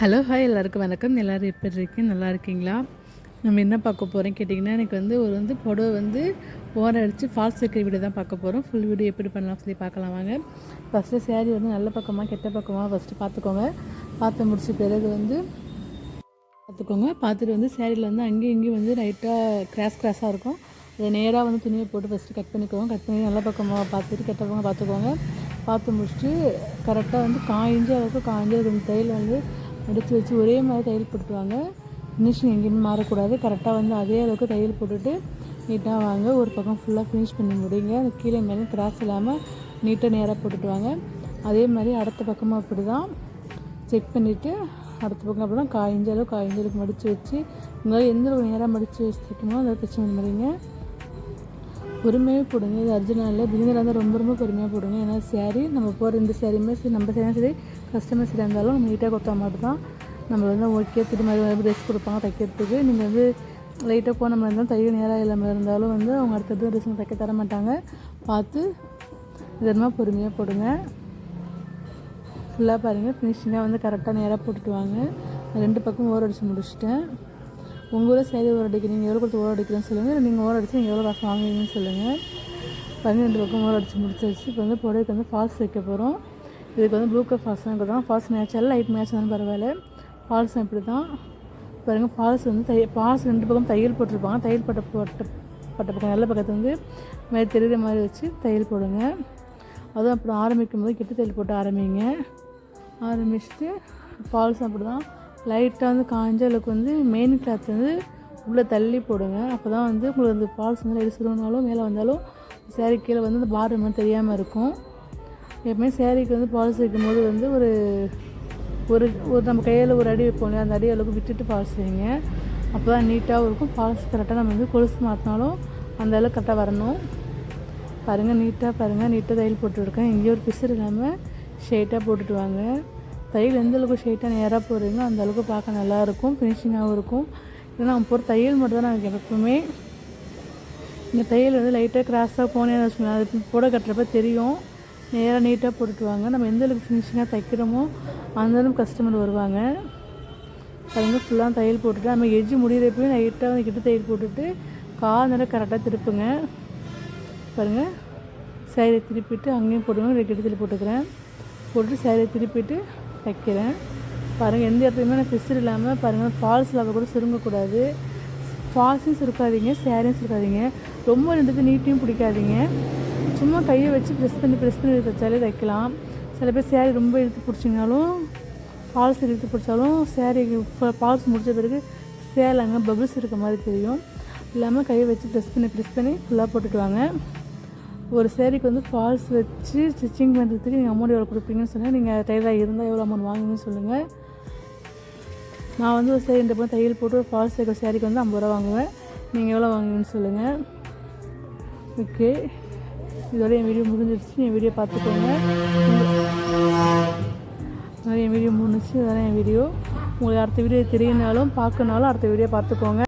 Hello hi எல்லாருக்கும் வணக்கம். எல்லோரும் எப்படி இருக்கீங்க? நல்லா இருக்கீங்களா? நம்ம என்ன பார்க்க போகிறோம் கேட்டிங்கன்னா எனக்கு வந்து ஒரு வந்து புடவை வந்து ஓரம் அடித்து ஃபால்ஸ் இருக்கிற வீடியோ தான் பார்க்க போகிறோம் ஃபுல் வீடியோ எப்படி பண்ணலாம் சொல்லி பார்க்கலாம் வாங்க. ஃபஸ்ட்டு சேரீ வந்து நல்ல பக்கமாக கெட்ட பக்கமாக ஃபஸ்ட்டு பார்த்துக்கோங்க. பார்த்து முடிச்ச பிறகு வந்து பார்த்துக்கோங்க. பார்த்துட்டு வந்து சேரீயில் வந்து அங்கேயும் இங்கேயும் வந்து லைட்டாக கிராஸ் கிராஸாக இருக்கும். அதை நேராக வந்து துணியை போட்டு ஃபஸ்ட்டு கட் பண்ணிக்கோங்க. கட் பண்ணி நல்ல பக்கமாக பார்த்துட்டு கெட்ட பக்கமாக பார்த்துக்கோங்க. பார்த்து முடிச்சுட்டு கரெக்டாக வந்து காய்ஞ்ச அளவுக்கு காய்ஞ்ச அது தையல் வந்து எடுத்து வச்சு ஒரே மாதிரி தையல் போட்டுருவாங்க. ஃபினிஷிங் எங்கேயுமே மாறக்கூடாது. கரெக்டாக வந்து அதே அளவுக்கு தையல் போட்டுட்டு நீட்டாக வாங்க. ஒரு பக்கம் ஃபுல்லாக ஃபினிஷ் பண்ணி முடிங்க. அந்த கீழே மேலே கிராஸ் இல்லாமல் நீட்டாக நேராக போட்டுட்டு வாங்க. அதே மாதிரி அடுத்த பக்கமாக அப்படி தான் செக் பண்ணிவிட்டு அடுத்த பக்கம் அப்படி தான் காய்ஞ்ச அளவு மடித்து வச்சு உங்களால் எந்த அளவு நேராக மடித்து வச்சு அதை பிரச்சனை முடிங்க. பொறுமையாக போடுங்க. இது அர்ஜுனால பிகினராக இருந்தால் ரொம்ப ரொம்ப பொறுமையாக போடுங்க. ஏன்னா சேரீ நம்ம போகிற இந்த சேரீமே சரி நம்ம சேரும் சரி கஸ்டமர் சரி இருந்தாலும் நம்ம நீட்டாக கொடுத்தா மட்டும் தான் நம்ம வந்து ஓகே திரும்ப ட்ரெஸ் கொடுப்பாங்க தைக்கிறதுக்கு. நீங்கள் வந்து லைட்டாக போன மாதிரி இருந்தாலும் தையல் நேராக இல்லாமல் இருந்தாலும் வந்து அவங்க அடுத்தது ட்ரெஸ் தைக்க தர மாட்டாங்க. பார்த்து இதமாக பொறுமையாக போடுங்க. ஃபுல்லாக பாருங்கள் ஃபினிஷிங்காக வந்து கரெக்டாக நேராக போட்டுட்டு வாங்க. ரெண்டு பக்கம் ஓர் அடித்து முடிச்சிட்டேன். உங்கள் ஊரில் சேரி ஓர் அடிக்கிறீங்க எவ்வளோ கொடுத்து ஓர் அடிக்கிறேன்னு சொல்லுங்கள் நீங்கள் ஓர் அடித்து நீங்கள் எவ்வளோ காசு வாங்குவீங்கன்னு சொல்லுங்கள் பன்னிரெண்டு பக்கம் ஓர் அடித்து முடிச்சாச்சு இப்போ வந்து புடவைக்கு வந்து ஃபால்ஸ் வைக்க போகிறோம் இதுக்கு வந்து ப்ளூ கலர் ஃபால்ஸ் தான் கொடுத்தோம் ஃபால்ஸ் மேட்ச் ஆகல லைட் மேட்ச் தான் பரவாயில்ல. ஃபால்ஸ் இப்படி தான் பாருங்கள் ஃபால்ஸ் வந்து தை ஃபால்ஸ் ரெண்டு பக்கம் தையல் போட்டிருப்பாங்க. தையல் போட்ட போட்ட பட்ட பக்கம் நல்ல பக்கத்து வந்து மாதிரி தெரிகிற மாதிரி வச்சு தையல் போடுங்க. அதுவும் அப்புறம் ஆரம்பிக்கும் போது கெட்டு தையல் போட்டு ஆரம்பிங்க. ஆரம்பிச்சுட்டு ஃபால்ஸ் அப்படி தான் லைட்டாக வந்து காஞ்ச அளவுக்கு வந்து மெயின் கிளாத் வந்து உள்ளே தள்ளி போடுங்க. அப்போ தான் வந்து உங்களுக்கு அந்த ஃபால்ஸ் வந்து லைட் சுருங்கினாலும் மேலே வந்தாலும் சேரீ கீழே வந்து அந்த பார் மாதிரி தெரியாமல் இருக்கும். எப்பவுமே சேரீக்கு வந்து ஃபால்ஸ் வைக்கும்போது வந்து ஒரு ஒரு ஒரு நம்ம கையில் ஒரு அடி வைப்போம் இல்லையா? அந்த அடி அளவுக்கு விட்டுட்டு ஃபால்ஸ் வைங்க. அப்போ தான் நீட்டாகவும் இருக்கும். ஃபால்ஸ் கரெக்டாக நம்ம வந்து கொலுசு மாற்றினாலும் அந்த அளவுக்கு கரெக்டாக வரணும். பாருங்கள் நீட்டாக பாருங்கள் நீட்டாக தையல் போட்டுருக்கேன் இங்கே ஒரு பிசு இல்லாமல் ஷேட்டாக போட்டுட்டு வாங்க. தையல் எந்த அளவுக்கு ஷேட்டாக நேராக போடுறீங்களோ அந்த அளவுக்கு பார்க்க நல்லாயிருக்கும் ஃபினிஷிங்காகவும் இருக்கும். ஏன்னா நம்ம போகிற தையல் மட்டும் தான் எனக்கு எப்பவுமே இந்த தையல் வந்து லைட்டாக கிராஸாக போனேன்னு வச்சுக்கோங்க. அது போட கட்டுறப்ப தெரியும். நேராக நீட்டாக போட்டுட்டு வாங்க நம்ம எந்த அளவுக்கு ஃபினிஷிங்காக தைக்கிறோமோ அந்த அளவுக்கு கஸ்டமர் வருவாங்க. அதுங்க ஃபுல்லாக தையல் போட்டுட்டு நம்ம எஜ்ஜு முடிகிறப்பையும் லைட்டாக வந்து கிட்ட தையல் போட்டுட்டு கால் நேரம் கரெக்டாக திருப்புங்க. பாருங்கள் சேரீ திருப்பிட்டு அங்கேயும் போட்டுக்கோங்க. கிட்ட தையல் போட்டுக்கிறேன். போட்டுட்டு சேரீ திருப்பிட்டு தைக்கிறேன் பாருங்கள் எந்த இடத்துலையுமே நான் ஃபிஸ்ஸர் இல்லாமல் பாருங்கள் ஃபால்ஸ் லவ் கூட சுருங்கக்கூடாது. ஃபால்ஸையும் சுருக்காதீங்க சேரையும் சுருக்காதீங்க. ரொம்ப ரெண்டுக்கு நீட்டையும் பிடிக்காதீங்க. சும்மா கையை வச்சு ப்ரெஸ் பண்ணி ப்ரெஸ் பண்ணி தைச்சாலே தைக்கலாம் சில பேர் சேரீ ரொம்ப இழுத்து பிடிச்சிங்கனாலும் ஃபால்ஸ் இழுத்து பிடிச்சாலும் சேரீ ஃபால்ஸ் முடித்த பிறகு சேலாங்க பபிள்ஸ் இருக்க மாதிரி தெரியும். இல்லாமல் கையை வச்சு ப்ரெஸ் பண்ணி ப்ரெஸ் பண்ணி ஃபுல்லாக போட்டுக்குவாங்க ஒரு சேரீக்கு வந்து ஃபால்ஸ் வச்சு ஸ்டிச்சிங் பண்ணுறதுக்கு நீங்கள் அமௌண்ட் எவ்வளோ கொடுப்பீங்கன்னு சொன்னால் நீங்கள் டைலராக இருந்தால் எவ்வளோ அமௌண்ட் வாங்குவீங்கன்னு சொல்லுங்கள் நான் வந்து ஒரு சேரீ இந்த தையல் போட்டு ஒரு ஃபால்ஸ் வைக்கிற சேரீக்கு வந்து ஐம்பது ரூபா வாங்குவேன். நீங்கள் எவ்வளோ வாங்குவீங்கன்னு சொல்லுங்கள் ஓகே இதோட என் வீடியோ முடிஞ்சிடுச்சு என் வீடியோ பார்த்துக்கோங்க. என் வீடியோ முடிஞ்சிச்சு இதெல்லாம் என் வீடியோ உங்களுக்கு அடுத்த வீடியோ தெரியினாலும் பார்க்கனாலும் அடுத்த வீடியோ பார்த்துக்கோங்க.